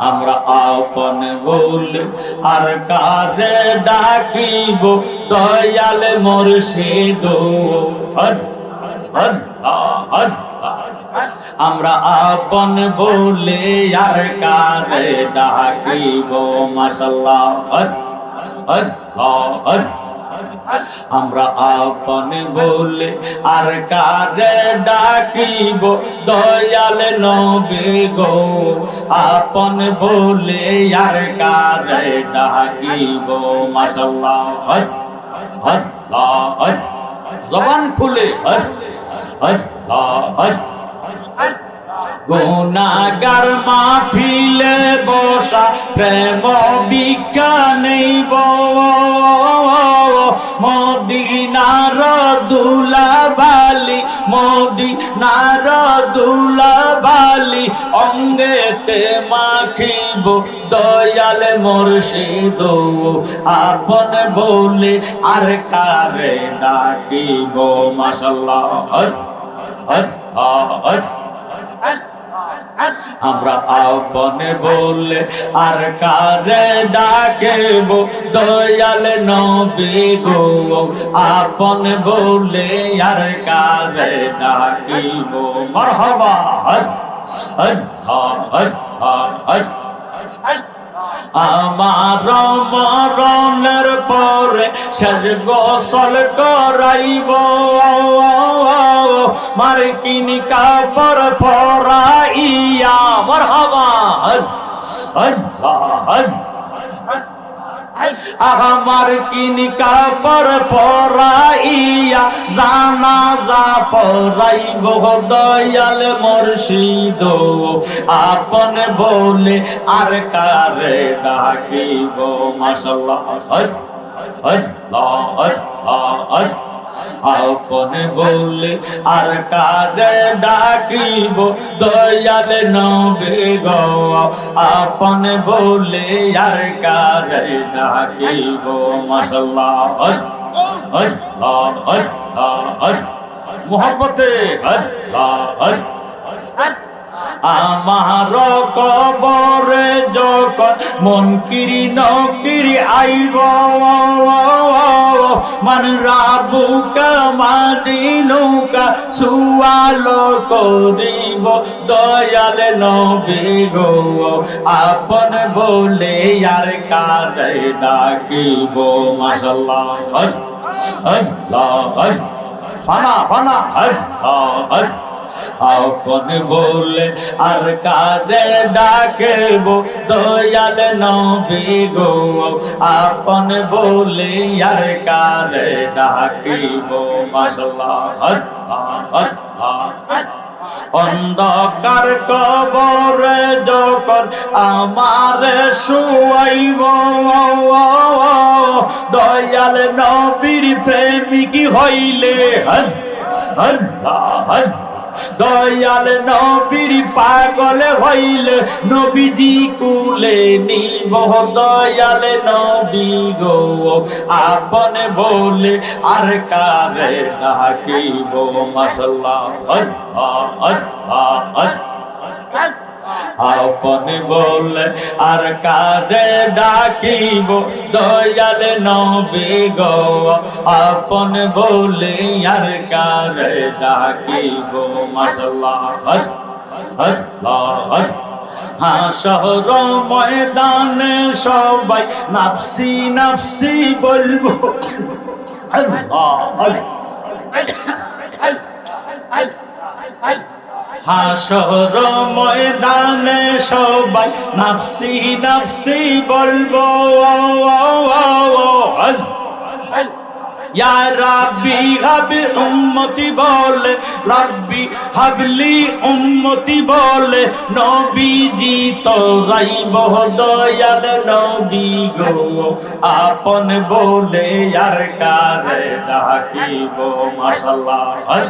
আমরা আপন বলে আর কারে ডাকিব? দয়াল মুর্শিদ। আমরা আপন বলে আর কারে ডাকিব? হর। আমরা আপন বলে আর কারে ডাকিব? দয়াল নবী গো, আপন বলে আর কারে ডাকিব? মাশাল্লাহ হজ হজ হজ, জবান খুলে, হজ হজ হজ। গুনাগার মাহফিলে বসা, প্রেম বিজ্ঞানী মদিনার মদিনার দুলাবালি অঙ্গেতে মাখিব দয়াল মুর্শিদ। আপন বলে আর কারে ডাকিব? মাশাল্লাহ। হজ হজ হজ। আমরা আপনে বলে আর কারে ডাকেব? দয়াল নবী গো, আপন বলে আর কারে ডাকিব? মারহাবা, হর হর হর হজ আমার মরণের পরে শেষ গোসল করাইব মার্কিন কাপড় পরাইয়া আমার হবা আমার কিনিকা পর পরাইয়া, জানা যা পরাই দয়াল মুর্শিদ। আপন বলে আর কারে ডাকিব? মাশাল্লাহ আল্লাহ আল্লাহ আল্লাহ আপন বলে আর কারে ডাকিব, দয়াল নবে আপন বলে আর কারে ডাকিব। মাশাল্লাহ হজ হজ হজ হজ মোহব্বতে হজ হজ আমার কবরে যখন মন কিরি নকিরি আইব। মন রাবুকা মাদিনুকা সুয়ালো করিব দয়াল নবী গো আপন বলে আর কাজে ডাকিব মাশাল্লাহ হজ হজ হজ ফানা ফানা হজ হজ আপন বলে আর কাজে ডাকেব? দয়াল নবী গো, আপন বলে আর কারে ডাকিব? হজ অন্ধকার কবরে যখন আমার শুয়াইব, দয়াল নবীর প্রেমিক হইলে। হজ হজ হজ দয়াল নবীর পাগল হইল নবীজি কুলে নিব। দয়াল নবী গো, আপন বলে আর কারে ডাকিব? মাসাল্লাহ আল্লাহ আল্লাহ হজ আপন বলে আর কাজে ডাকিব দয়াল নবী গো। আপন বলে, আর কাজে ডাকিব। মাশাল্লাহ হজ হজ হজ হ্যাঁ শহর ময়দানে সবাই নাফসি নাফসি বলব। আল্লাহ হাসর ময়দানে সবাই নাফসি নাফসি বলব রাব্বি হাবি উম্মতি বলে, রাব্বি হাবলি উম্মতি বলে, নবীজি তো রাইব দয়াল নবী গো। আপন বলে আর কারে ডাকিব মাশাআল্লাহ হজ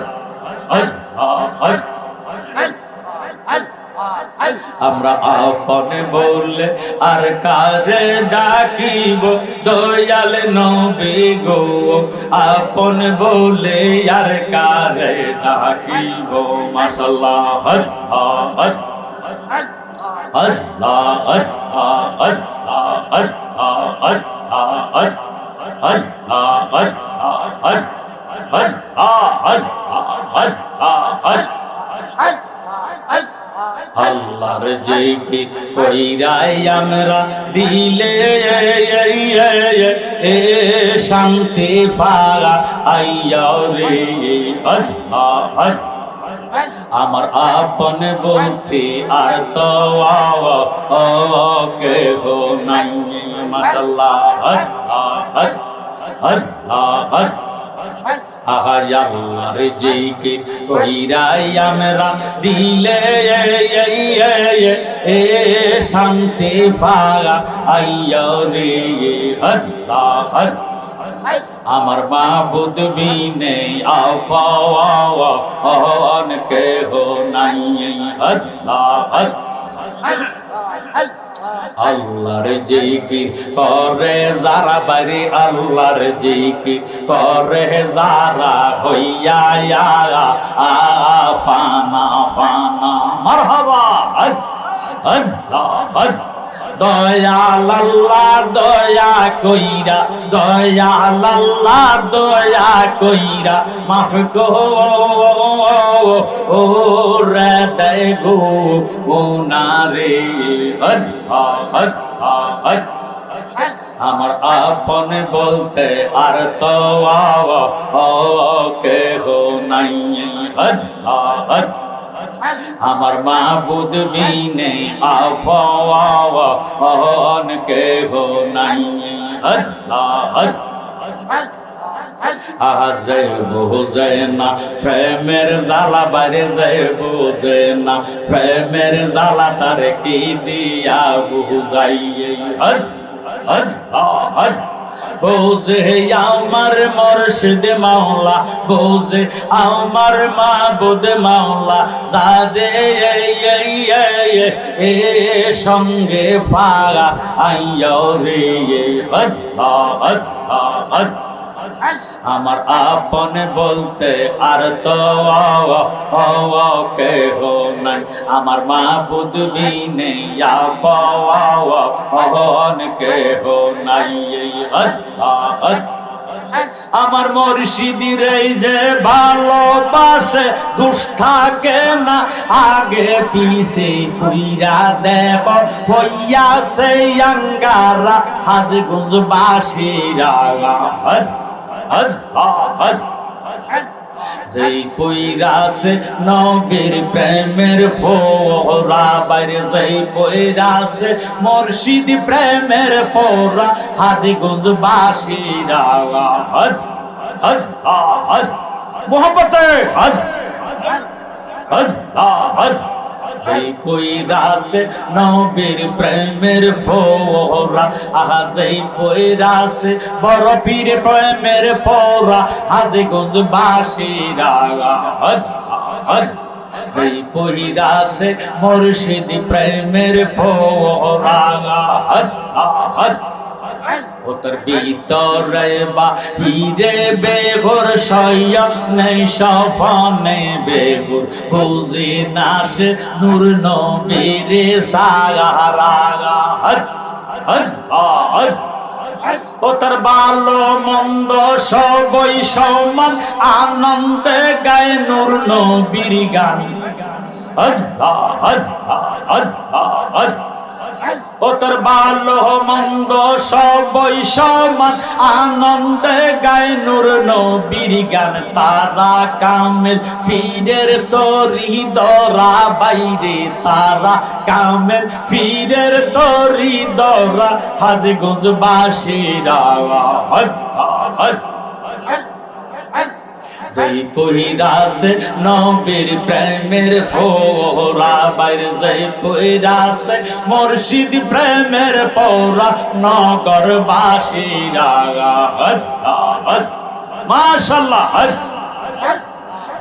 হজ হজ আমরা আপন বলে আর কারে ডাকিব দয়াল নবী গো আপন বলে আর কারে ডাকিব মাশাল্লাহ হজ হজ আল্লাহ আল্লাহ আল্লাহ আল্লাহ আল্লাহ আল্লাহ আল্লাহর জিকির কইরাই আমরা দিলে এ শান্তি পাগা আইয়া রে, আল্লাহ। আমার আপন বলতে আর তো কে হো নাই মাসাল্লাহ আল্লাহ আল্লাহ। আহার জিকির কইরাই আমরা দিলে, এ শান্তি পাগা, আইয়া রে আল্লাহ আমার মাবুদ বিনে আফাওয়ান কে হো নাই আল্লাহ আল্লাহর জিকির করে যারা বাড়ি, আল্লাহর জিকির করে যারা হইয়া ফানা ফানা, মারহাবা, আল্লাহ দয়াল আল্লাহ দয়া কইরা দয়াল আল্লাহ দয়া কইরা, মাফ কো রে দে গো ও না রে হজ হজ হজ। আমার আপন বলতে আর তো কে হো নাই। হজ হজ। আমার মাবুদ বিনে আফওয়ান কে হো নাই। আল্লাহ আজে বুঝে না প্রেমের জ্বালা বাড়ি যায় বুঝে না প্রেমের জ্বালা তার কি দিয়া বুঝাই হজ হজ হজ বোঝে আমার মর্শিদ মাওলা, বোঝে আমার মা মাবুদ মাওলা যাদে এ সঙ্গে ফাগা, আইয় রে হজ হজ হজ আমার আপন বলতে আর তো কে হো নাই। আমার মা বুধবি নেই আপন কে হো নাই। আমার মুর্শিদির এই যে ভালোবাসে দুষ্ঠাকে না। আগে পিছে ফুইরা দেব হইয়া সেই আঙ্গারা হাজগুঞ্জ বাসিরা হজ হজ যেই কইরাছে নবীর প্রেমের ফোরা বাইরে যেই কইরাছে মুর্শিদ প্রেমের ফোরা হাজিগঞ্জ বাসিরা হজ হজ হজ মোহাম্মতে হজ হজ হজ যেই পৈরাসে নবীর প্রেমের ফোরা আহা যেই পৈরাসে বড় পীর প্রেমের ফোরা হাজে গঞ্জ বাসিরা হজ হজ যেই পৈরাসে মুর্শিদ প্রেমের ফোরা হজ হজ ওতর ভিতরে বা হিরে বেঘর সয় নেই, সফনে বেঘর বুঝি নাসে নূর নবীরে হজ হজ ও তার ভালো মন্দ সবই সমান, আনন্দে গায়ে নূর নবীর গান। হজ হজ হজ হজ ও তোর ভালো মন্দ সবই সমান আনন্দে গায় নূর নবীর গান, তারা কামেল ফিরের তরি দরা বাইরে, তারা কামেল ফিরের তরি দরা হাজে গঞ্জ বাসিরা হজ হজ যেই পহিরাসে নবীর প্রেমের ফোরা, বাইরে যেই পহিরাসে মুর্শিদ প্রেমের পৌরা নগর বাসিরা হজ মাশাল্লাহ হজ।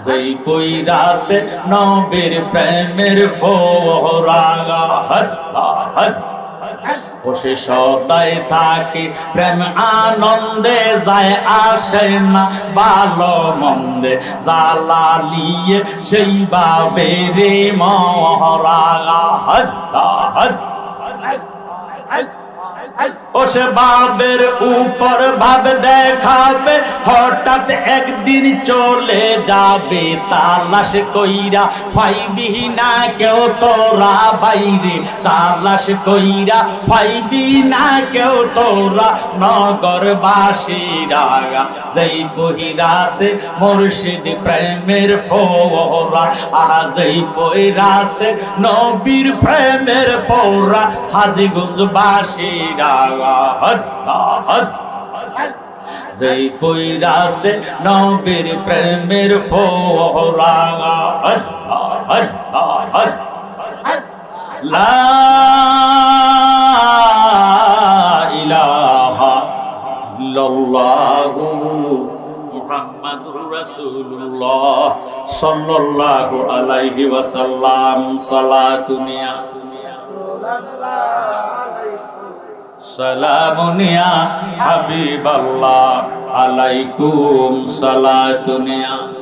যেই পইরাসে নবীর প্রেমের ফোরা, হজ হজ। ও সদাই থাকে প্রেম আনন্দে যায় আসে না ভালো মন্দে জালালিয়ে সেই বাবে রে মহরা হস্তা ও সে বাবের উপর ভাব দেখাবে, হঠাৎ একদিন চলে যাবে, তালাশ কইরা ফাইবি না কেউ তোরা বাইরে। তালাশ কইরা কেউ তোরা নগর বাসীরা যেই পহিরাসে মুর্শিদ প্রেমের ফোরা আহা যেই পহিরাসে নবীর প্রেমের পৌরা হাজিগঞ্জ বাসীরা যেই পৈরাসে নবীর প্রেমের ফোরা লা ইলাহা ইল্লাল্লাহু মুহাম্মাদুর রাসূলুল্লাহ সাল্লাল্লাহু আলাইহি ওয়াসাল্লাম সালাতুনিয়া সালামুনিয়া হাবিবাল্লাহ আলাইকুম সালাতুনিয়া।